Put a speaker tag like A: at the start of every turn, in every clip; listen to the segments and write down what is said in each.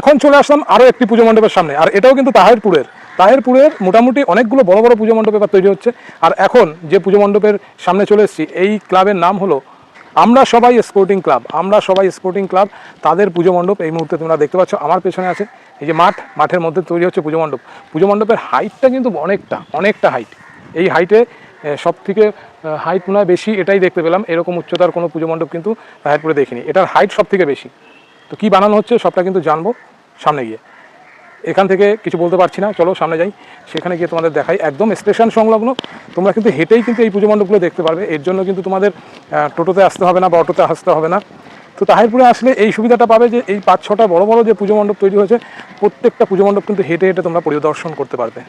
A: এখন চলে আসলাম আরও একটি পুজো মণ্ডপের সামনে, আর এটাও কিন্তু তাহেরপুরের। তাহেরপুরের মোটামুটি অনেকগুলো বড় বড় পুজো মণ্ডপ এবার তৈরি হচ্ছে। আর এখন যে পুজো মণ্ডপের সামনে চলে এসেছি, এই ক্লাবের নাম হলো আমরা সবাই স্পোর্টিং ক্লাব। আমরা সবাই স্পোর্টিং ক্লাব, তাদের পুজো মণ্ডপ এই মুহূর্তে তোমরা দেখতে পাচ্ছ। আমার পেছনে আছে এই যে মাঠ, মাঠের মধ্যে তৈরি হচ্ছে পুজো মণ্ডপ। পুজো মণ্ডপের হাইটটা কিন্তু অনেকটা অনেকটা হাইট। এই হাইটে সব থেকে হাইট মনে বেশি, এটাই দেখতে পেলাম। এরকম উচ্চতার কোনো পুজো মণ্ডপ কিন্তু তাহেরপুরে দেখিনি। এটার হাইট সব থেকে বেশি। তো কী বানানো হচ্ছে সবটা কিন্তু জানব সামনে গিয়ে। এখান থেকে কিছু বলতে পারছি না, চলো সামনে যাই। সেখানে গিয়ে তোমাদের দেখাই। একদম স্টেশন সংলগ্ন। তোমরা কিন্তু হেঁটেই কিন্তু এই পুজো মণ্ডপগুলো দেখতে পারবে। এর জন্য কিন্তু তোমাদের টোটোতে আসতে হবে না বা অটোতে আসতে হবে না। তো তাহিরপুরে আসলে এই সুবিধাটা পাবে যে এই পাঁচ ছটা বড় বড় যে পুজো মণ্ডপ তৈরি হয়েছে, প্রত্যেকটা পুজো মণ্ডপ কিন্তু হেঁটে হেঁটে তোমরা পরিদর্শন করতে পারবে।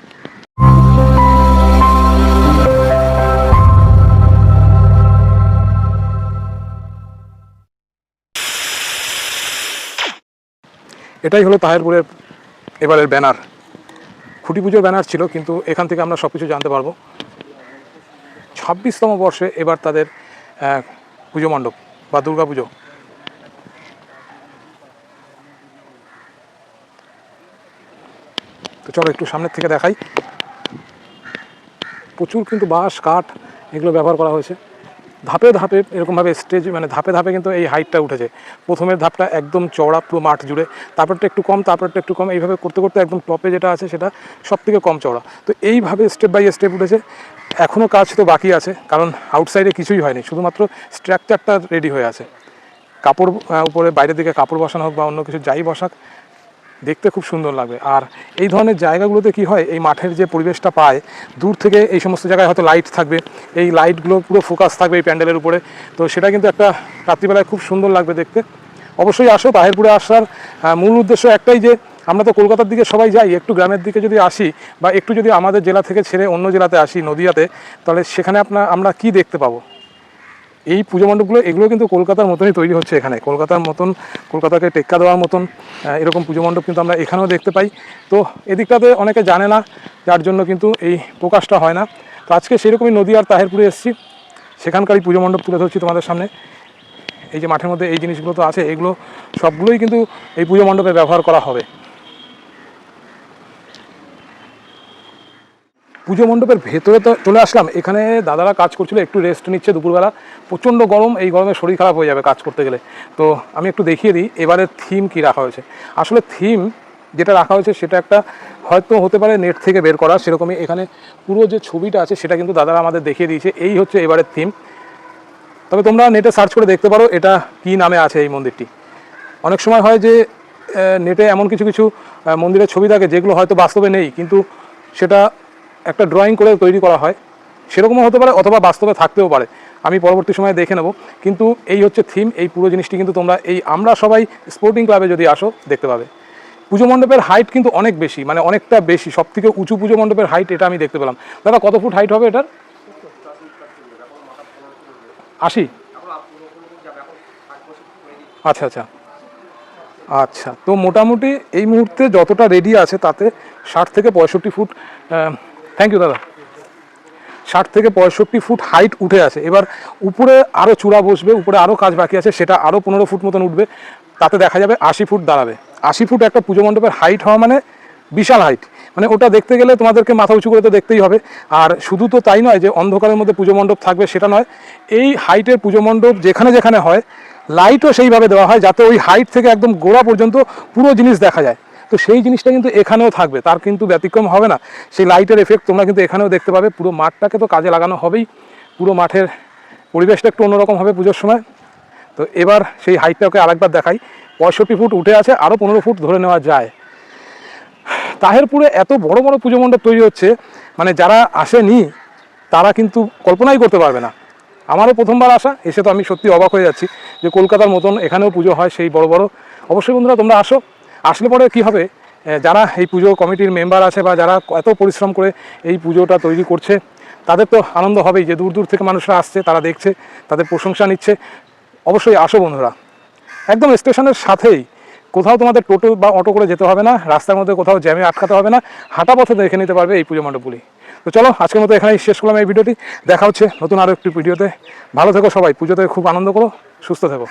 A: এটাই হলো তাহেরপুরের এবারের ব্যানার। খুঁটি পুজোর ব্যানার ছিল, কিন্তু এখান থেকে আমরা সব কিছু জানতে পারব। ছাব্বিশতম বর্ষে এবার তাদের পুজো মণ্ডপ বা দুর্গা পুজো। তো চলো একটু সামনের থেকে দেখাই। প্রচুর কিন্তু বাঁশ, কাঠ এগুলো ব্যবহার করা হয়েছে। ধাপে ধাপে এরকমভাবে স্টেজ মানে ধাপে ধাপে কিন্তু এই হাইটটা উঠেছে। প্রথমের ধাপটা একদম চওড়া, পুরো মাঠ জুড়ে। তারপরটা একটু কম, তারপরটা একটু কম। এইভাবে করতে করতে একদম টপে যেটা আছে সেটা সব থেকে কম চওড়া। তো এইভাবে স্টেপ বাই স্টেপ উঠেছে। এখনও কাজ তো বাকি আছে, কারণ আউটসাইডে কিছুই হয়নি। শুধুমাত্র স্ট্রাকচারটা রেডি হয়ে আছে। কাপড় উপরে, বাইরের দিকে কাপড় বসানো হোক বা অন্য কিছু যাই বসাক দেখতে খুব সুন্দর লাগবে। আর এই ধরনের জায়গাগুলোতে কি হয়, এই মাঠের যে পরিবেশটা পায়, দূর থেকে এই সমস্ত জায়গায় হয়তো লাইট থাকবে। এই লাইটগুলো পুরো ফোকাস থাকবে এই প্যান্ডেলের উপরে। তো সেটা কিন্তু একটা রাত্রিবেলায় খুব সুন্দর লাগবে দেখতে। অবশ্যই আসো তাহিরপুরে আসার মূল উদ্দেশ্য একটাই যে, আমরা তো কলকাতার দিকে সবাই যাই, একটু গ্রামের দিকে যদি আসি বা একটু যদি আমাদের জেলা থেকে ছেড়ে অন্য জেলাতে আসি, নদিয়াতে, তাহলে সেখানে আপনার আমরা কি দেখতে পাবো? এই পুজো মণ্ডপগুলো, এগুলো কিন্তু কলকাতার মতনই তৈরি হচ্ছে এখানে। কলকাতার মতন, কলকাতাকে টেক্কা দেওয়ার মতন এরকম পুজো মণ্ডপ কিন্তু আমরা এখানেও দেখতে পাই। তো এদিকটাতে অনেকে জানে না, যার জন্য কিন্তু এই প্রকাশটা হয় না। তো আজকে সেরকমই নদী আর তাহেরপুরে এসেছি। সেখানকারই পুজো মণ্ডপ তুলে ধরছি তোমাদের সামনে। এই যে মাঠের মধ্যে এই জিনিসগুলো তো আছে, এগুলো সবগুলোই কিন্তু এই পুজো মণ্ডপে ব্যবহার করা হবে। পুজো মণ্ডপের ভেতরে তো চলে আসলাম। এখানে দাদারা কাজ করছিল, একটু রেস্ট নিচ্ছে দুপুরবেলা। প্রচণ্ড গরম, এই গরমে শরীর খারাপ হয়ে যাবে কাজ করতে গেলে। তো আমি একটু দেখিয়ে দিই এবারের থিম কি রাখা হয়েছে? আসলে থিম যেটা রাখা হয়েছে, সেটা একটা হয়তো হতে পারে নেট থেকে বের করা, সেরকমই এখানে পুরো যে ছবিটা আছে, সেটা কিন্তু দাদারা আমাদের দেখিয়ে দিয়েছে। এই হচ্ছে এবারের থিম তবে তোমরা নেটে সার্চ করে দেখতে পারো, এটা কি নামে আছে এই মন্দিরটি। অনেক সময় হয় যে নেটে এমন কিছু কিছু মন্দিরের ছবি থাকে, যেগুলো হয়তো বাস্তবে নেই, কিন্তু সেটা একটা ড্রয়িং করে তৈরি করা হয়। সেরকমও হতে পারে অথবা বাস্তবে থাকতেও পারে। আমি পরবর্তী সময়ে দেখে নেব। কিন্তু এই হচ্ছে থিম এই পুরো জিনিসটি কিন্তু তোমরা এই আমরা সবাই স্পোর্টিং ক্লাবে যদি আসো, দেখতে পাবে। পুজো মণ্ডপের হাইট কিন্তু অনেক বেশি মানে অনেকটা বেশি সব থেকে উঁচু পুজো মণ্ডপের হাইট এটা আমি দেখতে পেলাম। দাদা, কত ফুট হাইট হবে এটার? আশি? আচ্ছা আচ্ছা। আচ্ছা তো মোটামুটি এই মুহূর্তে যতটা রেডি আছে তাতে ষাট থেকে পঁয়ষট্টি ফুট থ্যাংক ইউ দাদা। ষাট থেকে পঁয়ষট্টি ফুট হাইট উঠে আছে। এবার উপরে আরও চূড়া বসবে, উপরে আরও কাজ বাকি আছে, সেটা আরও পনেরো ফুট মতন উঠবে। তাতে দেখা যাবে আশি ফুট দাঁড়াবে। আশি ফুট একটা পুজো মণ্ডপের হাইট হওয়া মানে বিশাল হাইট মানে ওটা দেখতে গেলে তোমাদেরকে মাথা উঁচু করে তো দেখতেই হবে। আর শুধু তো তাই নয় যে অন্ধকারের মধ্যে পুজো মণ্ডপ থাকবে, সেটা নয়। এই হাইটের পুজো মণ্ডপ যেখানে যেখানে হয় লাইটও সেইভাবে দেওয়া হয়, যাতে ওই হাইট থেকে একদম গোড়া পর্যন্ত পুরো জিনিস দেখা যায়। তো সেই জিনিসটা কিন্তু এখানেও থাকবে, তার কিন্তু ব্যতিক্রম হবে না। সেই লাইটের এফেক্ট তোমরা কিন্তু এখানেও দেখতে পাবে, পুরো মাঠটাকে তো কাজে লাগানো হবেই, পুরো মাঠের পরিবেশটা একটু অন্যরকম হবে পুজোর সময়। তো এবার সেই হাইটটাকে আরেকবার দেখাই, পঁয়ষট্টি ফুট উঠে আছে আরও পনেরো ফুট ধরে নেওয়া যায়। তাহেরপুরে এত বড় বড় পুজো মণ্ডপ তৈরি হচ্ছে মানে যারা আসেনি, তারা কিন্তু কল্পনাই করতে পারবে না। আমারও প্রথমবার আসা, এসে তো আমি সত্যি অবাক হয়ে যাচ্ছি যে কলকাতার মতন এখানেও পুজো হয় সেই বড় বড়। অবশ্যই বন্ধুরা, তোমরা আসো আসলে পরে কি হবে? যারা এই পুজো কমিটির মেম্বার আছে বা যারা এত পরিশ্রম করে এই পুজোটা তৈরি করছে, তাদের তো আনন্দ হবেই যে দূর দূর থেকে মানুষরা আসছে, তারা দেখছে, তাদের প্রশংসা নিচ্ছে। অবশ্যই আসো বন্ধুরা। একদম স্টেশনের সাথেই কোথাও তোমাদের টোটো বা অটো করে যেতে হবে না, রাস্তার মধ্যে কোথাও জ্যামে আটকাতে হবে না, হাঁটা পথে দেখে নিতে পারবে এই পুজো মণ্ডপগুলি। তো চলো, আজকের মতো এখানেই শেষ করলাম এই ভিডিওটি। দেখা হচ্ছে নতুন আরও একটি ভিডিওতে। ভালো থেকো সবাই, পুজোতে খুব আনন্দ করো, সুস্থ থেকো।